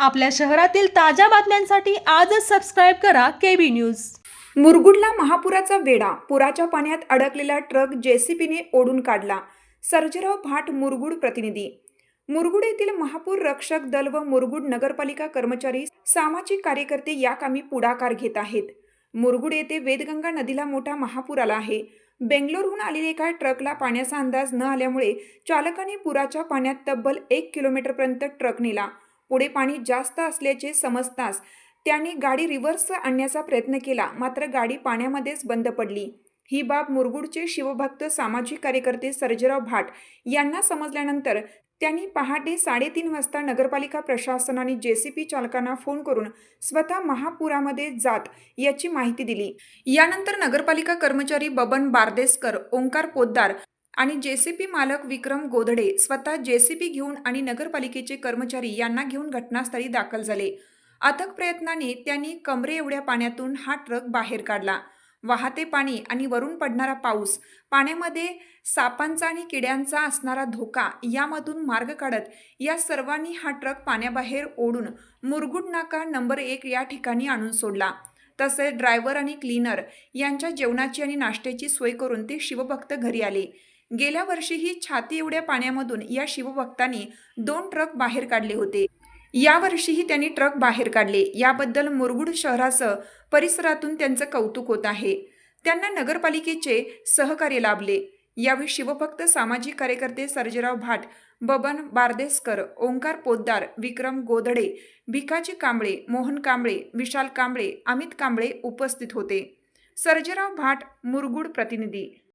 आपल्या शहरातील ताज्या बातम्यांसाठी आजच सबस्क्राईब करा केबी न्यूज मुरगुडला महापुराचा वेढा. पुराच्या पाण्यात अडकलेला ट्रक जेसीबीने ओढून काढला. सर्जेराव भाट मुरगुड प्रतिनिधी. मुरगुड येथील महापूर रक्षक दल व मुरगुड नगरपालिका कर्मचारी सामाजिक कार्यकर्ते या कामी पुढाकार घेत आहेत. मुरगुड येथे वेदगंगा नदीला मोठा महापूर आला आहे. बेंगलोरहून आलेल्या एका ट्रकला पाण्याचा अंदाज न आल्यामुळे चालकाने पुराच्या पाण्यात तब्बल एक किलोमीटरपर्यंत ट्रक नेला. पुढे पाणी जास्त असल्याचे समजताच त्यांनी गाडी रिव्हर्स आणण्याचा प्रयत्न केला. मात्र गाडी पाण्यामध्येच बंद पडली. ही बाब मुरगुडचे शिवभक्त सामाजिक कार्यकर्ते सर्जेराव भाट यांना समजल्यानंतर त्यांनी पहाटे साडेतीन वाजता नगरपालिका प्रशासनाने जे सी पी चालकांना फोन करून स्वतः महापुरामध्ये जात याची माहिती दिली. यानंतर नगरपालिका कर्मचारी बबन बारदेसकर ओंकार पोद्दार आणि जे सी पी मालक विक्रम गोधडे स्वतः जे सी पी घेऊन आणि नगरपालिकेचे कर्मचारी यांना घेऊन घटनास्थळी दाखल झाले. अथक प्रयत्नाने त्यांनी कमरे एवढ्या पाण्यातून हा ट्रक बाहेर काढला. वाहते पाणी आणि वरून पडणारा पाऊस पाण्यामध्ये सापांचा आणि किड्यांचा असणारा धोका यामधून मार्ग काढत या सर्वांनी हा ट्रक पाण्याबाहेर ओढून मुरगुड नाका नंबर एक या ठिकाणी आणून सोडला. तसेच ड्रायव्हर आणि क्लीनर यांच्या जेवणाची आणि नाश्त्याची सोय करून ते शिवभक्त घरी आले. गेल्या वर्षीही छाती एवढ्या पाण्यामधून या शिवभक्तांनी दोन ट्रक बाहेर काढले होते. यावर्षीही त्यांनी ट्रक बाहेर काढले. याबद्दल मुरगुड शहरासह परिसरातून त्यांचं कौतुक होत आहे. त्यांना नगरपालिकेचे सहकार्य लाभले. यावेळी शिवभक्त सामाजिक कार्यकर्ते सर्जेराव भाट बबन बारदेसकर ओंकार पोद्दार विक्रम गोधडे भिकाजी कांबळे मोहन कांबळे विशाल कांबळे अमित कांबळे उपस्थित होते. सर्जेराव भाट मुरगुड प्रतिनिधी